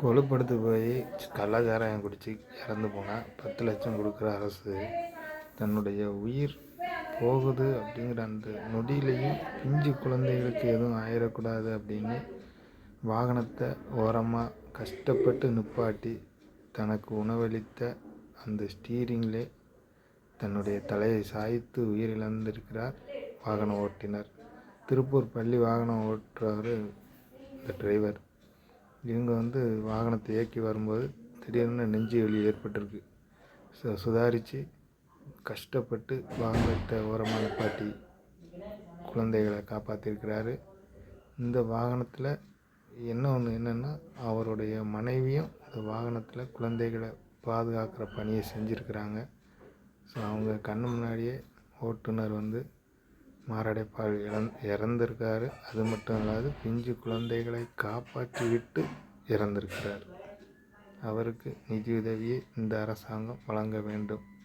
கொழுப்படுத்து போய் கள்ளச்சாராயம் குடித்து இறந்து போனால் பத்து லட்சம் கொடுக்குற அரசு தன்னுடைய உயிர் போகுது அப்படிங்கிற அந்த நொடியிலையும் பிஞ்சு குழந்தைகளுக்கு எதுவும் ஆயிடக்கூடாது அப்படின்னு வாகனத்தை ஓரமாக கஷ்டப்பட்டு நிப்பாட்டி தனக்கு உணவளித்த அந்த ஸ்டீரிங்கிலே தன்னுடைய தலையை சாய்த்து உயிரிழந்திருக்கிறார் வாகன ஓட்டினர் திருப்பூர் பள்ளி வாகனம் ஓட்டுறவர் இந்த டிரைவர் இவங்க வந்து வாகனத்தை இயக்கி வரும்போது திடீர்னு நெஞ்சு வலி ஏற்பட்டிருக்கு. ஸோ சுதாரித்து கஷ்டப்பட்டு வாகனத்தை ஓரமாக நிப்பாட்டி குழந்தைகளை காப்பாற்றிருக்கிறாரு இந்த வாகனத்தில் என்ன ஒன்று என்னென்னா அவருடைய மனைவியும் இந்த வாகனத்தில் குழந்தைகளை பாதுகாக்கிற பணியை செஞ்சுருக்கிறாங்க. ஸோ அவங்க கண்ணு முன்னாடியே ஓட்டுநர் வந்து மாரடைப்பால் இறந் இறந்துருக்காரு. அது மட்டும் இல்லாது பிஞ்சு குழந்தைகளை காப்பாற்றி விட்டு இறந்திருக்கிறார். அவருக்கு நிதியுதவியை இந்த அரசாங்கம் வழங்க வேண்டும்.